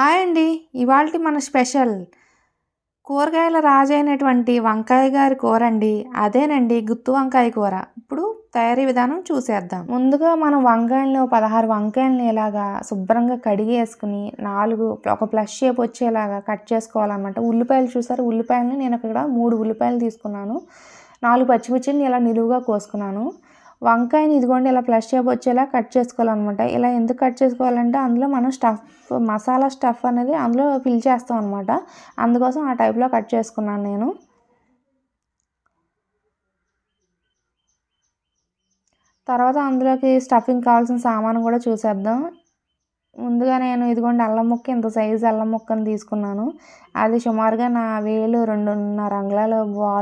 Hi అండి. ఇవాళ మన స్పెషల్ కూరగాయల రాజు అయినటువంటి వంకాయ గారి కూర అండి. అదేనండి గుత్తు వంకాయ కూర. ఇప్పుడు తయారీ విధానం చూసేద్దాం. ముందుగా మనం వంకాయలను పదహారు వంకాయలను ఇలాగా శుభ్రంగా కడిగి వేసుకుని నాలుగు ఒక ప్లస్ షేప్ వచ్చేలాగా కట్ చేసుకోవాలన్నమాట. ఉల్లిపాయలు చూసారు? ఉల్లిపాయలని నేను ఇక్కడ మూడు ఉల్లిపాయలు తీసుకున్నాను. నాలుగు పచ్చిమిర్చిని ఇలా నిలువుగా కోసుకున్నాను. వంకాయని ఇదిగోండి ఇలా ప్లస్ షేప్ వచ్చేలా కట్ చేసుకోవాలన్నమాట. ఇలా ఎందుకు కట్ చేసుకోవాలంటే అందులో మనం స్టఫ్ మసాలా స్టఫ్ అనేది అందులో ఫిల్ చేస్తాం అనమాట అందుకోసం ఆ టైప్లో కట్ చేసుకున్నాను నేను. తర్వాత అందులోకి స్టఫింగ్ కావాల్సిన సామాను కూడా చూసేద్దాం. ముందుగా నేను ఇదిగోండి అల్లం ముక్క ఇంత సైజు అల్లం ముక్కను తీసుకున్నాను. అది సుమారుగా నా వేలు రెండున్నర అంగుళాల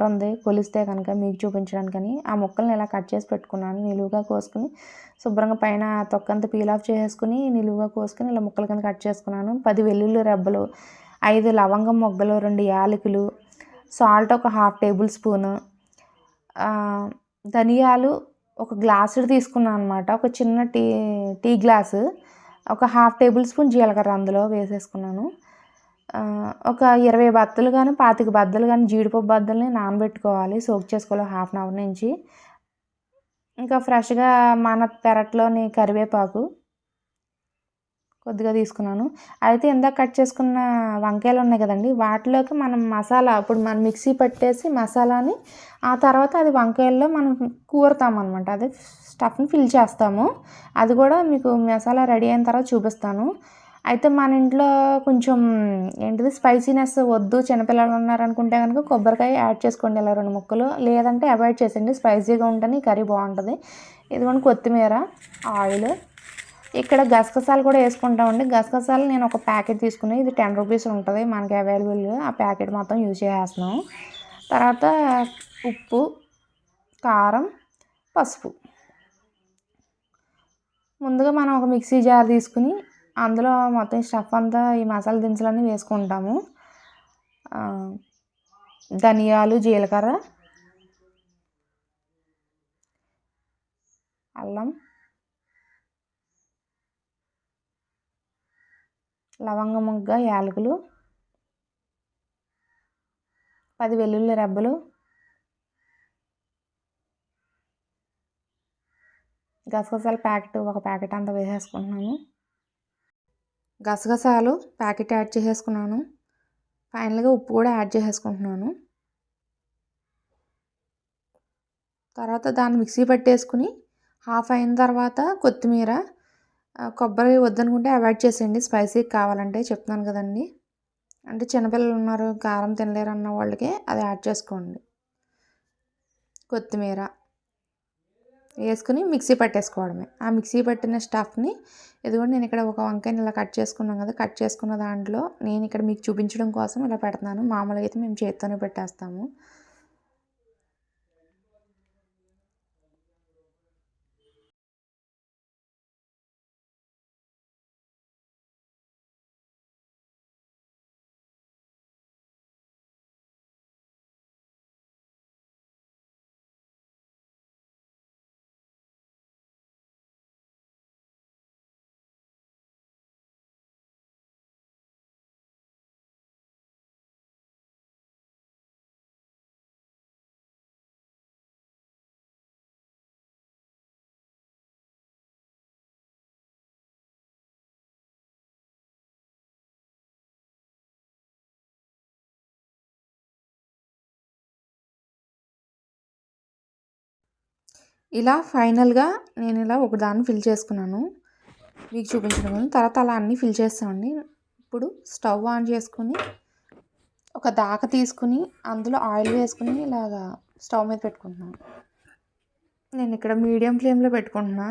ఉంది కొలిస్తే కనుక మీకు చూపించడానికని. ఆ ముక్కల్ని ఇలా కట్ చేసి పెట్టుకున్నాను నిలువుగా కోసుకుని శుభ్రంగా పైన తొక్కంతా పీల్ ఆఫ్ చేసుకుని నిలువుగా కోసుకుని ఇలా ముక్కల కింద కట్ చేసుకున్నాను. పది వెల్లుల్లి రెబ్బలు ఐదు లవంగం మొగ్గలు రెండు యాలకులు సాల్ట్ ఒక హాఫ్ టేబుల్ స్పూను ధనియాలు ఒక గ్లాసుడు తీసుకున్నాను అనమాట ఒక చిన్న టీ టీ గ్లాసు. ఒక హాఫ్ టేబుల్ స్పూన్ జీలకర్ర అందులో వేసేసుకున్నాను. ఒక ఇరవై బద్దలు కానీ పాతిక బద్దలు కానీ జీడిపప్పు బద్దల్ని నానబెట్టుకోవాలి. సోక్ చేసుకోవాలి హాఫ్ అన్ అవర్ నుంచి. ఇంకా ఫ్రెష్గా మన పెరట్లోని కరివేపాకు కొద్దిగా తీసుకున్నాను. అయితే ఇందాక కట్ చేసుకున్న వంకాయలు ఉన్నాయి కదండి వాటిలోకి మనం మసాలా ఇప్పుడు మనం మిక్సీ పట్టేసి మసాలాని ఆ తర్వాత అది వంకాయల్లో మనం కూరతామన్నమాట అదే స్టఫ్ని ఫిల్ చేస్తాము. అది కూడా మీకు మసాలా రెడీ అయిన తర్వాత చూపిస్తాను. అయితే మన ఇంట్లో కొంచెం ఏంటిది స్పైసీనెస్ వద్దు చిన్నపిల్లలు ఉన్నారనుకుంటే కనుక కొబ్బరికాయ యాడ్ చేసుకోండి ఇలా రెండు ముక్కలు. లేదంటే అవాయిడ్ చేసేయండి స్పైసీగా ఉంటేనే కర్రీ బాగుంటుంది. ఇదిగోండి కొత్తిమీర ఆయిల్ ఇక్కడ గసగసాలు కూడా వేసుకుంటామండి. గసగసాలు నేను ఒక ప్యాకెట్ తీసుకుని ఇది టెన్ రూపీస్ ఉంటుంది మనకి అవైలబుల్గా ఆ ప్యాకెట్ మొత్తం యూజ్ చేసేస్తున్నాం. తర్వాత ఉప్పు కారం పసుపు. ముందుగా మనం ఒక మిక్సీ జార్ తీసుకుని అందులో మొత్తం స్టఫ్ అంతా ఈ మసాలా దినుసులన్నీ వేసుకుంటాము. ధనియాలు జీలకర్ర అల్లం లవంగ ముగ్గ యాలకులు పది వెల్లుల్లి రెబ్బలు గసగసాల ప్యాకెట్ ఒక ప్యాకెట్ అంతా వేసేసుకుంటున్నాను. గసగసాలు ప్యాకెట్ యాడ్ చేసేసుకున్నాను. ఫైనల్గా ఉప్పు కూడా యాడ్ చేసేసుకుంటున్నాను. తర్వాత దాన్ని మిక్సీ పట్టేసుకుని హాఫ్ అయిన తర్వాత కొత్తిమీర కొబ్బరి వద్దనుకుంటే అవాయిడ్ చేసేయండి. స్పైసీ కావాలంటే చెప్తున్నాను కదండి. అంటే చిన్నపిల్లలు ఉన్నారు కారం తినలేరు అన్న వాళ్ళకి అది యాడ్ చేసుకోండి. కొత్తిమీర వేసుకుని మిక్సీ పట్టేసుకోవడమే. ఆ మిక్సీ పట్టిన స్టఫ్ని ఇదిగోండి నేను ఇక్కడ ఒక వంకాయని ఇలా కట్ చేసుకున్నాం కదా కట్ చేసుకున్న దాంట్లో నేను ఇక్కడ మీకు చూపించడం కోసం ఇలా పెడతాను మామూలుగా అయితే మేము చేత్తోనే పెట్టేస్తాము. ఇలా ఫైనల్గా నేను ఇలా ఒక దాన్ని ఫిల్ చేసుకున్నాను. మీకు చూపించడం తర్వాత అలా అన్నీ ఫిల్ చేస్తామండి. ఇప్పుడు స్టవ్ ఆన్ చేసుకుని ఒక దాక తీసుకుని అందులో ఆయిల్ వేసుకుని ఇలాగా స్టవ్ మీద పెట్టుకుంటున్నాను. నేను ఇక్కడ మీడియం ఫ్లేమ్లో పెట్టుకుంటున్నా.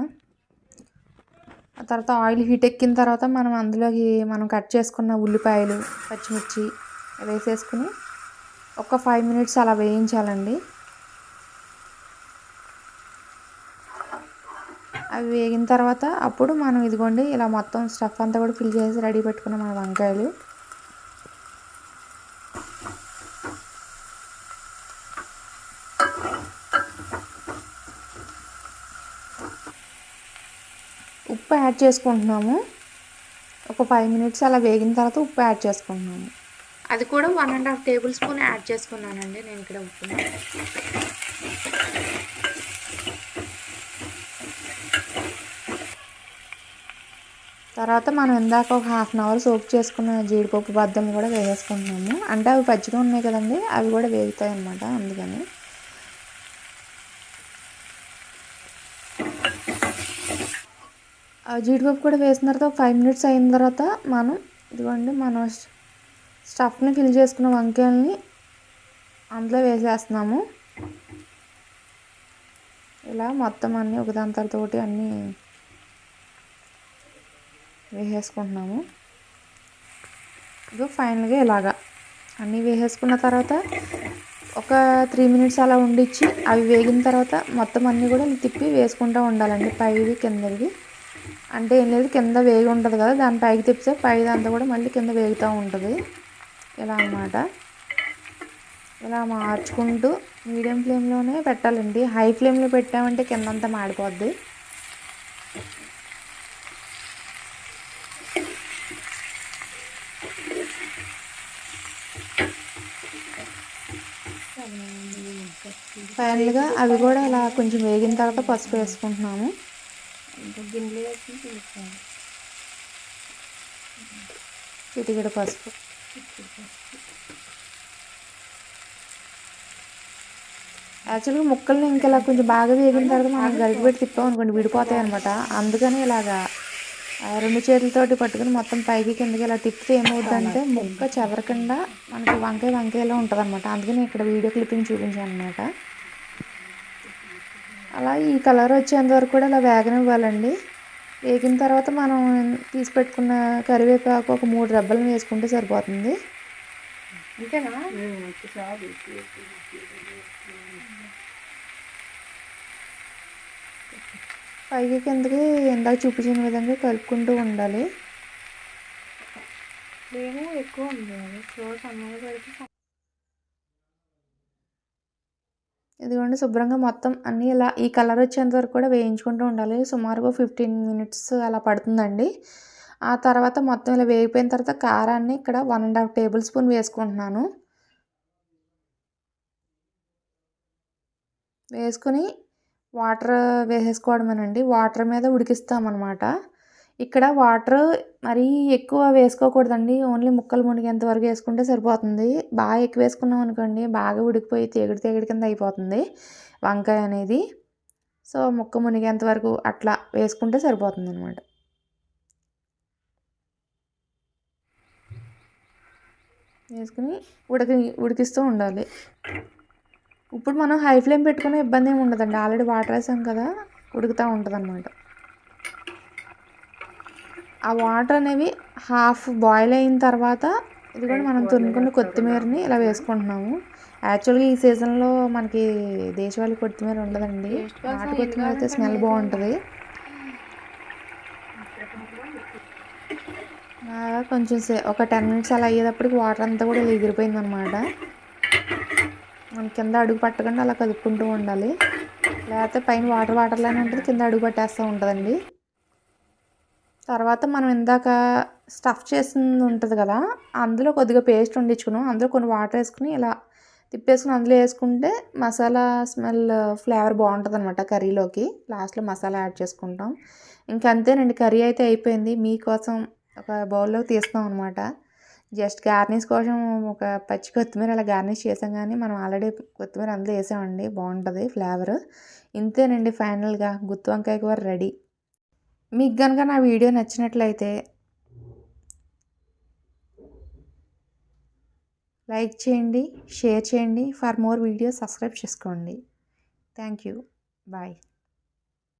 ఆ తర్వాత ఆయిల్ హీట్ ఎక్కిన తర్వాత మనం అందులోకి మనం కట్ చేసుకున్న ఉల్లిపాయలు పచ్చిమిర్చి వేసేసుకుని ఒక ఫైవ్ మినిట్స్ అలా వేయించాలండి. అవి వేగిన తర్వాత అప్పుడు మనం ఇదిగోండి ఇలా మొత్తం స్టఫ్ అంతా కూడా ఫిల్ చేసి రెడీ పెట్టుకున్నాం మన వంకాయలు. ఉప్పు యాడ్ చేసుకుంటున్నాము. ఒక ఫైవ్ మినిట్స్ అలా వేగిన తర్వాత ఉప్పు యాడ్ చేసుకుంటున్నాము. అది కూడా one and half tablespoon add చేసుకున్నానండి నేను ఇక్కడ ఉప్పుని తర్వాత మనం ఇందాక ఒక హాఫ్ అన్ అవర్ సోప్ చేసుకున్న జీడిపప్పు బద్దం కూడా వేసేసుకుంటున్నాము. అంటే అవి పచ్చిగా ఉన్నాయి కదండి అవి కూడా వేగుతాయి అన్నమాట అందుకని. ఆ జీడిపప్పు కూడా వేసిన తర్వాత ఒక ఫైవ్ మినిట్స్ అయిన తర్వాత మనం ఇదిగోండి మనం స్టఫ్ని ఫిల్ చేసుకున్న వంకాయల్ని అందులో వేసేస్తున్నాము. ఇలా మొత్తం అన్నీ ఒకదాంతరతోటి అన్నీ వేసేసుకుంటున్నాము. ఇదో ఫైనల్గా ఇలాగా అన్నీ వేసేసుకున్న తర్వాత ఒక త్రీ మినిట్స్ అలా ఉండిచ్చి అవి వేగిన తర్వాత మొత్తం అన్నీ కూడా తిప్పి వేసుకుంటూ ఉండాలండి పైవి కిందవి అంటే ఏం లేదు కింద వేగి ఉంటుంది కదా దాని పైకి తిప్పితే పైది అంతా కూడా మళ్ళీ కింద వేగుతూ ఉంటుంది. ఇలా అన్నమాట. ఇలా మార్చుకుంటూ మీడియం ఫ్లేమ్లోనే పెట్టాలండి. హై ఫ్లేమ్లో పెట్టామంటే కిందంతా మాడిపోద్ది. ఫైనల్గా అవి కూడా అలా కొంచెం వేగిన తర్వాత పసుపు వేసుకుంటున్నాము. చిటికెడు పసుపు. యాక్చువల్గా ముక్కల్ని ఇంకా ఇలా కొంచెం బాగా వేగిన తర్వాత మనం గరిటె పెట్టి తిప్పాం అనుకోండి విడిపోతాయి అనమాట అందుకని ఇలాగా రెండు చేతులతోటి పట్టుకుని మొత్తం పైకి కిందకి ఇలా తిప్పితే ఏమవుతుందంటే ముక్క చెదరకుండా మనకి వంకాయ వంకాయలో ఉంటుంది అనమాట అందుకని ఇక్కడ వీడియో క్లిప్పింగ్ చూపించాను అనమాట అలా ఈ కలర్ వచ్చేంత వరకు కూడా ఇలా వేగనివ్వాలండి వేగిన తర్వాత మనం తీసి పెట్టుకున్న కరివేపాకు ఒక మూడు రెబ్బలను వేసుకుంటే సరిపోతుంది. పైకి కిందకి ఇందాక చూపించిన విధంగా కలుపుకుంటూ ఉండాలి. ఫ్లేమ్ ఎక్కువ ఉంది. స్లో సన్నగా పెడితే ఇదిగోండి శుభ్రంగా మొత్తం అన్నీ ఇలా ఈ కలర్ వచ్చేంత వరకు కూడా వేయించుకుంటూ ఉండాలి. సుమారుగా ఫిఫ్టీన్ మినిట్స్ అలా పడుతుందండి. ఆ తర్వాత మొత్తం ఇలా వేగిపోయిన తర్వాత కారాన్ని ఇక్కడ one and half tablespoon వేసుకుంటున్నాను. వేసుకుని వాటర్ వేసేసుకోవడమేనండి. వాటర్ మీద ఉడికిస్తామన్నమాట. ఇక్కడ వాటర్ మరీ ఎక్కువ వేసుకోకూడదండి. ఓన్లీ ముక్కలు మునిగేంత వరకు వేసుకుంటే సరిపోతుంది. బాగా ఎక్కువ వేసుకున్నాం అనుకోండి బాగా ఉడికిపోయి తేగుడు తేగడి కింద అయిపోతుంది వంకాయ అనేది. సో ముక్క మునిగేంత వరకు అట్లా వేసుకుంటే సరిపోతుంది అనమాట వేసుకుని ఉడికి ఉడికిస్తూ ఉండాలి. ఇప్పుడు మనం హై ఫ్లేమ్ పెట్టుకునే ఇబ్బంది ఏమి ఉండదండి. ఆల్రెడీ వాటర్ వేసాం కదా ఉడుకుతూ ఉంటుంది అనమాట ఆ వాటర్ అనేవి హాఫ్ బాయిల్ అయిన తర్వాత ఇది కూడా మనం తురుముకున్న కొత్తిమీరని ఇలా వేసుకుంటున్నాము. యాక్చువల్గా ఈ సీజన్లో మనకి దేశవాళీ కొత్తిమీర ఉండదండి. నాటు కొత్తిమీర అయితే స్మెల్ బాగుంటుంది. కొంచెం సే ఒక టెన్ మినిట్స్ అలా అయ్యేటప్పటికి వాటర్ అంతా కూడా ఎగిరిపోయింది అనమాట మన కింద అడుగు పట్టకుండా అలా కదుపుకుంటూ ఉండాలి. లేకపోతే పైన వాటర్ వాటర్లానే ఉంటుంది కింద అడుగు పట్టేస్తూ ఉంటుందండి. తర్వాత మనం ఇందాక స్టఫ్ చేసింది ఉంటుంది కదా అందులో కొద్దిగా పేస్ట్ వండించుకున్నాం అందులో కొన్ని వాటర్ వేసుకుని ఇలా తిప్పేసుకుని అందులో వేసుకుంటే మసాలా స్మెల్ ఫ్లేవర్ బాగుంటుంది అనమాట కర్రీలోకి లాస్ట్లో మసాలా యాడ్ చేసుకుంటాం. ఇంకా అంతేనండి కర్రీ అయితే అయిపోయింది. మీకోసం ఒక బౌల్లో తీస్తాం అనమాట జస్ట్ గార్నిష్ కోసం ఒక పచ్చి కొత్తిమీర అలా గార్నిష్ చేసాం కానీ మనం ఆల్రెడీ కొత్తిమీర అందులో వేసామండి. బాగుంటుంది ఫ్లేవర్ ఇంతేనండి ఫైనల్గా గుత్తి వంకాయ కూర రెడీ మీకు కనుక నా వీడియో నచ్చినట్లయితే లైక్ చేయండి షేర్ చేయండి. ఫర్ మోర్ వీడియో సబ్స్క్రైబ్ చేసుకోండి. Thank you. బాయ్.